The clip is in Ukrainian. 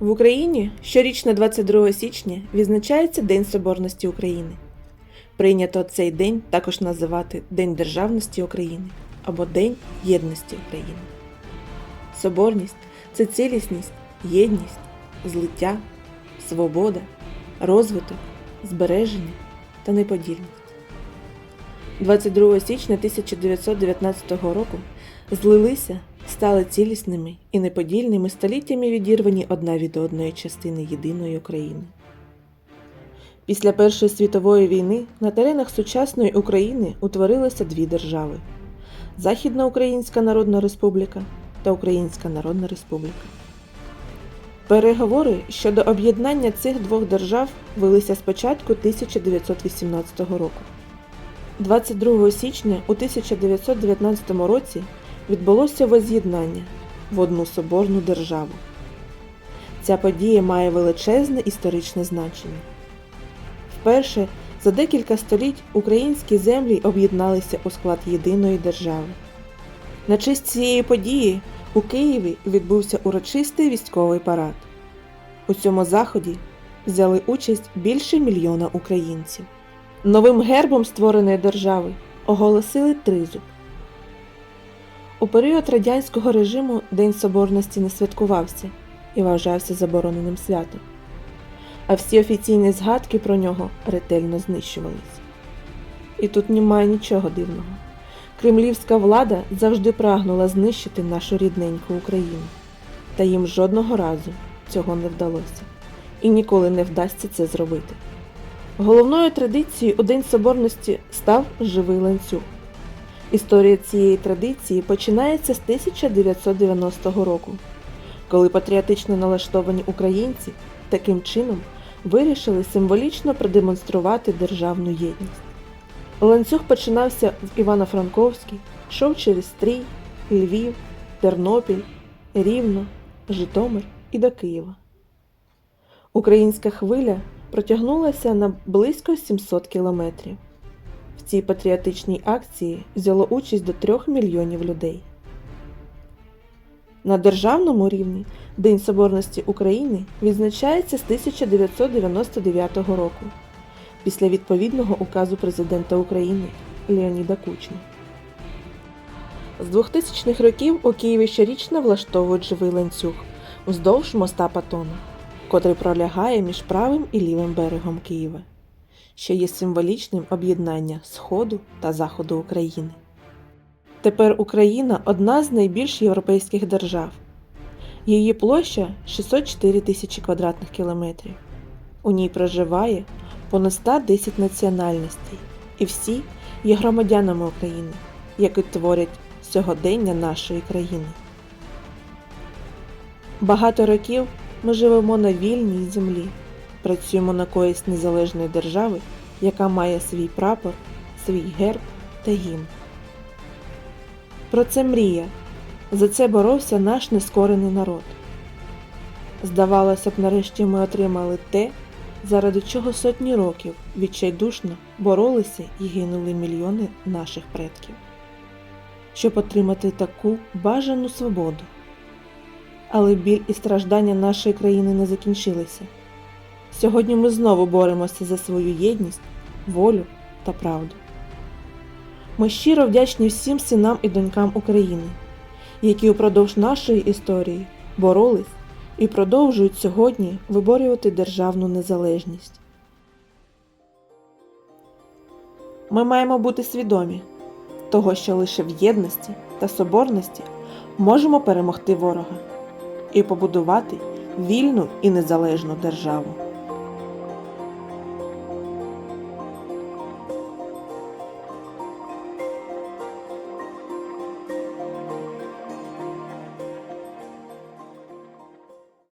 В Україні щорічно 22 січня відзначається День Соборності України. Прийнято цей день також називати День Державності України або День Єдності України. Соборність це цілісність, єдність, злиття, свобода, розвиток, збереження та неподільність. 22 січня 1919 року злилися, стали цілісними і неподільними століттями відірвані одна від одної частини єдиної України. Після Першої світової війни на теренах сучасної України утворилися дві держави: Західна Українська Народна Республіка та Українська Народна Республіка. Переговори щодо об'єднання цих двох держав велися з початку 1918 року. 22 січня у 1919 році відбулося воз'єднання в одну соборну державу. Ця подія має величезне історичне значення. Вперше за декілька століть українські землі об'єдналися у склад єдиної держави. На честь цієї події у Києві відбувся урочистий військовий парад. У цьому заході взяли участь більше мільйона українців. Новим гербом створеної держави оголосили тризуб. У період радянського режиму День Соборності не святкувався і вважався забороненим святом, а всі офіційні згадки про нього ретельно знищувалися. І тут немає нічого дивного. Кремлівська влада завжди прагнула знищити нашу рідненьку Україну, та їм жодного разу цього не вдалося і ніколи не вдасться це зробити. Головною традицією у День Соборності став живий ланцюг. Історія цієї традиції починається з 1990 року, коли патріотично налаштовані українці таким чином вирішили символічно продемонструвати державну єдність. Ланцюг починався в Івано-Франковській, йшов через Стрій, Львів, Тернопіль, Рівно, Житомир і до Києва. Українська хвиля протягнулася на близько 700 кілометрів. Цій патріотичній акції взяло участь до 3 мільйонів людей. На державному рівні День Соборності України відзначається з 1999 року після відповідного указу президента України Леоніда Кучми. З 2000-х років у Києві щорічно влаштовують живий ланцюг вздовж моста Патона, котрий пролягає між правим і лівим берегом Києва, що є символічним об'єднання Сходу та Заходу України. Тепер Україна одна з найбільш європейських держав. Її площа 604 тисячі квадратних кілометрів. У ній проживає понад 110 національностей, і всі є громадянами України, які творять сьогодення нашої країни. Багато років ми живемо на вільній землі, працюємо на користь незалежної держави, яка має свій прапор, свій герб та гімн. Про це мрія, за це боровся наш нескорений народ. Здавалося б, нарешті ми отримали те, заради чого сотні років відчайдушно боролися і гинули мільйони наших предків, щоб отримати таку бажану свободу. Але біль і страждання нашої країни не закінчилися. Сьогодні ми знову боремося за свою єдність, волю та правду. Ми щиро вдячні всім синам і донькам України, які упродовж нашої історії боролись і продовжують сьогодні виборювати державну незалежність. Ми маємо бути свідомі того, що лише в єдності та соборності можемо перемогти ворога і побудувати вільну і незалежну державу.